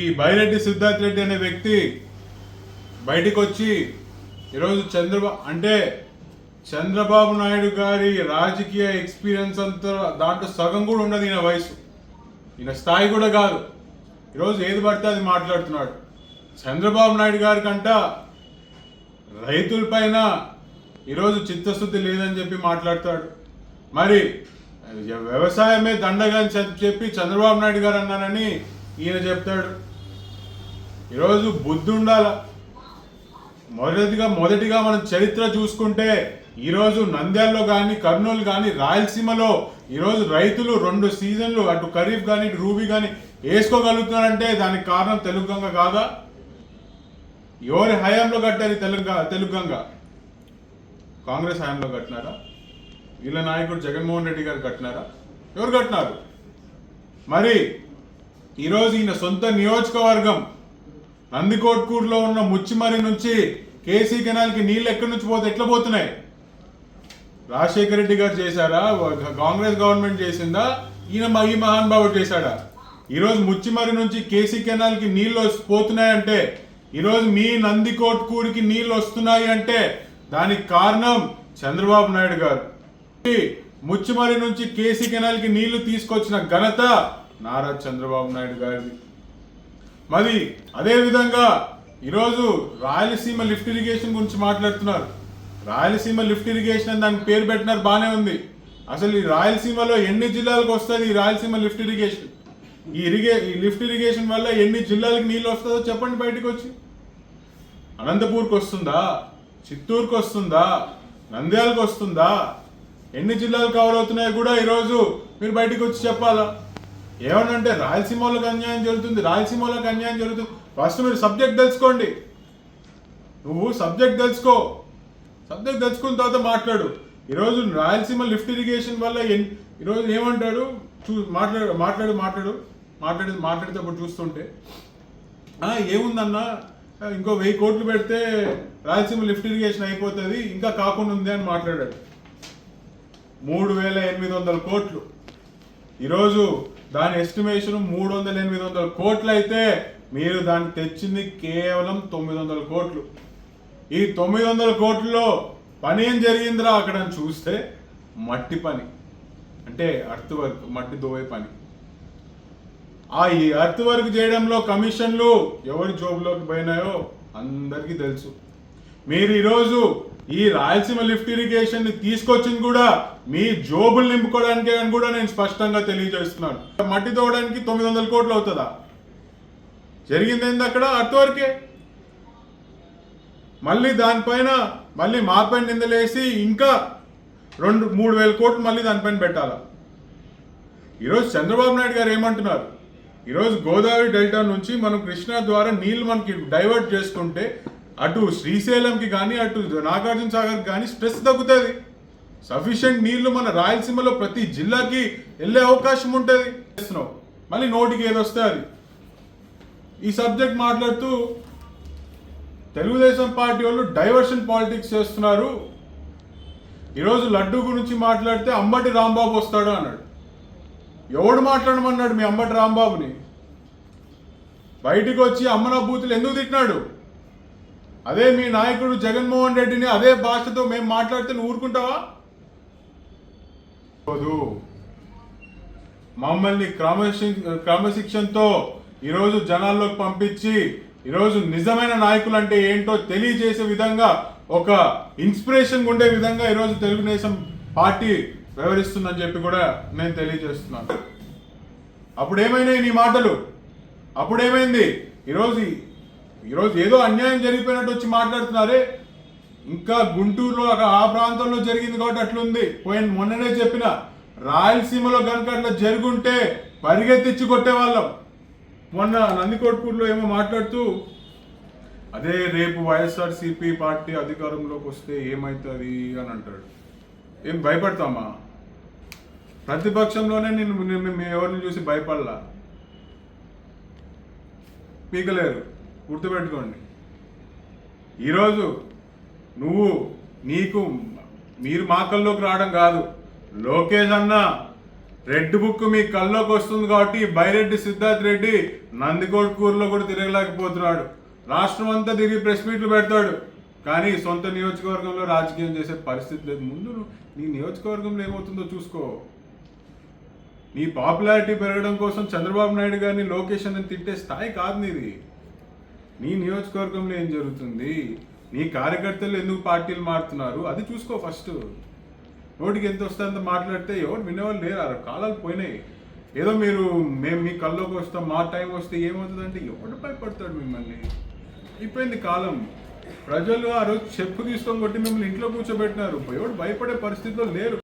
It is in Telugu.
ఈ బైరెడ్డి సిద్ధార్థ్ రెడ్డి అనే వ్యక్తి బయటకు వచ్చి ఈరోజు చంద్రబాబు అంటే చంద్రబాబు నాయుడు గారి రాజకీయ ఎక్స్పీరియన్స్ అంతా దాంట్లో సగం కూడా ఉండదు ఈయన వయసు. ఈయన స్థాయి కూడా కాదు. ఈరోజు ఏది పడితే అది మాట్లాడుతున్నాడు. చంద్రబాబు నాయుడు గారి కంట రైతులపైన ఈరోజు చిత్తశుద్ధి లేదని చెప్పి మాట్లాడతాడు. మరి వ్యవసాయమే దండగా అని చెప్పి చంద్రబాబు నాయుడు గారు అన్నానని ఈయన చెప్తాడు ఈరోజు బుద్ధి ఉండాల? మొదటిగా మొదటిగా మనం చరిత్ర చూసుకుంటే ఈరోజు నంద్యాలలో కానీ కర్నూలు కానీ రాయలసీమలో ఈరోజు రైతులు రెండు సీజన్లు అటు ఖరీఫ్ కానీ ఇటు రూబీ కానీ వేసుకోగలుగుతున్నారంటే దానికి కారణం తెలుగు గంగ కాదా? ఎవరి హయాంలో కట్టారు తెలుగు తెలుగుగంగ తెలుగు గంగ? కాంగ్రెస్ హయాంలో కట్టినారా? వీళ్ళ నాయకుడు జగన్మోహన్ రెడ్డి గారు కట్టినారా? ఎవరు కట్టినారు? మరి ఈరోజు ఈయన సొంత నియోజకవర్గం. నందికోట్కూరులో ఉన్న ముచ్చిమరి నుంచి కేసీ కెనాల్కి నీళ్ళు ఎక్కడి నుంచి పోతే ఎట్లా పోతున్నాయి? రాజశేఖర రెడ్డి గారు చేశారా? కాంగ్రెస్ గవర్నమెంట్ చేసిందా? ఈయన మా- ఈ మహానుభావుడు చేశాడా? ఈరోజు ముచ్చిమరి నుంచి కేసీ కెనాల్కి నీళ్ళు పోతున్నాయంటే ఈరోజు మీ నందికోట్కూరికి నీళ్ళు వస్తున్నాయి అంటే దానికి కారణం చంద్రబాబు నాయుడు గారు. ముచ్చిమరి నుంచి కేసీ కెనాల్కి నీళ్ళు తీసుకొచ్చిన ఘనత నారా చంద్రబాబు నాయుడు గారిది. మరి అదేవిధంగా ఈరోజు రాయలసీమ లిఫ్ట్ ఇరిగేషన్ గురించి మాట్లాడుతున్నారు. రాయలసీమ లిఫ్ట్ ఇరిగేషన్ అని దానికి పేరు పెట్టినారు బాగానే ఉంది. అసలు ఈ రాయలసీమలో ఎన్ని జిల్లాలకు వస్తుంది ఈ రాయలసీమ లిఫ్ట్ ఇరిగేషన్? ఈ ఇరిగే ఈ లిఫ్ట్ ఇరిగేషన్ వల్ల ఎన్ని జిల్లాలకు నీళ్ళు వస్తుందో చెప్పండి బయటకు వచ్చి అనంతపూర్కి వస్తుందా? చిత్తూరుకి వస్తుందా? నంద్యాలకు వస్తుందా? ఎన్ని జిల్లాలు కవర్ అవుతున్నాయో కూడా ఈరోజు మీరు బయటకు వచ్చి చెప్పాలా? ఏమనంటే రాయలసీమ వాళ్ళకి అన్యాయం జరుగుతుంది రాయలసీమలకు అన్యాయం జరుగుతుంది. ఫస్ట్ మీరు సబ్జెక్ట్ తెలుసుకోండి. నువ్వు సబ్జెక్ట్ తెలుసుకో. సబ్జెక్ట్ తెలుసుకున్న తర్వాత మాట్లాడు. ఈరోజు రాయలసీమ లిఫ్ట్ ఇరిగేషన్ వల్ల ఈరోజు ఏమంటాడు? చూ మాట్లాడు మాట్లాడు మాట్లాడు. మాట్లాడి మాట్లాడేటప్పుడు చూస్తుంటే ఏముందన్నా? ఇంకో వెయ్యి కోట్లు పెడితే రాయలసీమ లిఫ్ట్ ఇరిగేషన్ అయిపోతుంది ఇంకా కాకుండా ఉంది అని మాట్లాడాడు. మూడు వేల ఎనిమిది వందల కోట్లు. ఈరోజు దాని ఎస్టిమేషన్ మూడు వందల ఎనిమిది వందల కోట్లు అయితే మీరు దాన్ని తెచ్చింది కేవలం తొమ్మిది వందల కోట్లు. ఈ తొమ్మిది వందల కోట్లలో పని ఏం జరిగిందిరా అక్కడ చూస్తే మట్టి పని. అంటే అర్త్ వర్క్ మట్టి దోవే పని. ఆ ఈ అర్త్ వర్క్ చేయడంలో కమిషన్లు ఎవరి జోబులోకి పోయినాయో అందరికీ తెలుసు. మీరు ఈరోజు ఈ రాయలసీమ లిఫ్ట్ ఇరిగేషన్ని తీసుకొచ్చింది కూడా మీ జోబులు నింపుకోవడానికే అని కూడా నేను స్పష్టంగా తెలియజేస్తున్నాను. మట్టి తోవడానికి తొమ్మిది వందల కోట్లు అవుతుందా? జరిగింది ఏంది అక్కడ? అటువరకే మళ్ళీ దానిపైన మళ్ళీ మాపైన నిందలేసి ఇంకా రెండు మూడు వేల కోట్లు మళ్ళీ దానిపైన పెట్టాలా? ఈరోజు చంద్రబాబు నాయుడు గారు ఏమంటున్నారు? ఈరోజు గోదావరి డెల్టా నుంచి మనం కృష్ణా ద్వారా నీళ్ళు మనకి డైవర్ట్ చేసుకుంటే అటు శ్రీశైలంకి కానీ అటు నాగార్జున సాగర్కి కానీ స్ట్రెస్ తగ్గుతుంది. సఫిషియెంట్ నీళ్ళు మన రాయలసీమలో ప్రతి జిల్లాకి వెళ్ళే అవకాశం ఉంటుంది. చేస్తున్నావు. మళ్ళీ నోటికి ఏది వస్తే అది ఈ సబ్జెక్ట్ మాట్లాడుతూ తెలుగుదేశం పార్టీ వాళ్ళు డైవర్షన్ పాలిటిక్స్ చేస్తున్నారు. ఈరోజు లడ్డు గురించి మాట్లాడితే అంబటి రాంబాబు వస్తాడు అన్నాడు. ఎవడు మాట్లాడమన్నాడు మీ అంబటి రాంబాబుని? బయటకు వచ్చి అమ్మన బూతులు ఎందుకు తిట్టినాడు? అదే మీ నాయకుడు జగన్మోహన్ రెడ్డిని అదే భాషతో మేము మాట్లాడితే నువ్వు ఊరుకుంటావా? మమ్మల్ని క్రమశి క్రమశిక్షణతో ఈరోజు జనాల్లోకి పంపించి ఈరోజు నిజమైన నాయకులు అంటే ఏంటో తెలియజేసే విధంగా ఒక ఇన్స్పిరేషన్ ఉండే విధంగా ఈరోజు తెలుగుదేశం పార్టీ వ్యవహరిస్తుందని చెప్పి కూడా నేను తెలియజేస్తున్నాను. అప్పుడేమైనాయి నీ మాటలు? అప్పుడు ఏమైంది ఈరోజు ఈరోజు ఏదో అన్యాయం జరిగిపోయినట్టు వచ్చి మాట్లాడుతున్నారే? ఇంకా గుంటూరులో అక్కడ ఆ ప్రాంతంలో జరిగింది కాబట్టి అట్లుంది. పోయిన మొన్ననే చెప్పిన రాయలసీమలో కనుక అట్లా జరుగుంటే పరిగెత్తిచ్చి కొట్టేవాళ్ళం. మొన్న నందికొట్కూరులో ఏమో మాట్లాడుతూ అదే రేపు వైఎస్ఆర్సీపీ పార్టీ అధికారంలోకి వస్తే ఏమవుతుంది అని అంటాడు. ఏం భయపడతామా? ప్రతిపక్షంలోనే నేను నేను- మేము ఎవరిని చూసి భయపడలా? పీకలేరు. గుర్తుపెట్టుకోండి. ఈరోజు నువ్వు నీకు మీరు మా కల్లోకి రావడం కాదు. లోకేష్ అన్న రెడ్ బుక్ మీ కల్లోకి వస్తుంది కాబట్టి బైరెడ్డి సిద్ధార్థ్ రెడ్డి నందికొట్కూరులో కూడా తిరగలేకపోతున్నాడు. రాష్ట్రం అంతా తిరిగి ప్రెస్ మీట్లు పెడతాడు. కానీ సొంత నియోజకవర్గంలో రాజకీయం చేసే పరిస్థితి లేదు. ముందు నీ నియోజకవర్గంలో ఏమవుతుందో చూసుకో. నీ పాపులారిటీ పెరగడం కోసం చంద్రబాబు నాయుడు గారిని లోకేష్ అని తిట్టే స్థాయి కాదు నీది. నీ నియోజకవర్గంలో ఏం జరుగుతుంది? నీ కార్యకర్తలు ఎందుకు పార్టీలు మారుతున్నారు? అది చూసుకో ఫస్ట్. నోటికి ఎంత వస్తే అంత మాట్లాడితే ఎవరు వినేవాళ్ళు లేరు. కాలాలు పోయినాయి. ఏదో మీరు మేము మీ కల్లోకి వస్తాం మా టైం వస్తే ఏమవుతుందంటే ఎవడు భయపడతాడు మిమ్మల్ని? అయిపోయింది కాలం. ప్రజలు ఆ రోజు చెప్పు తీసుకొని కొట్టి మిమ్మల్ని ఇంట్లో కూర్చోబెట్టినారు. ఎవడు భయపడే పరిస్థితిలో లేరు.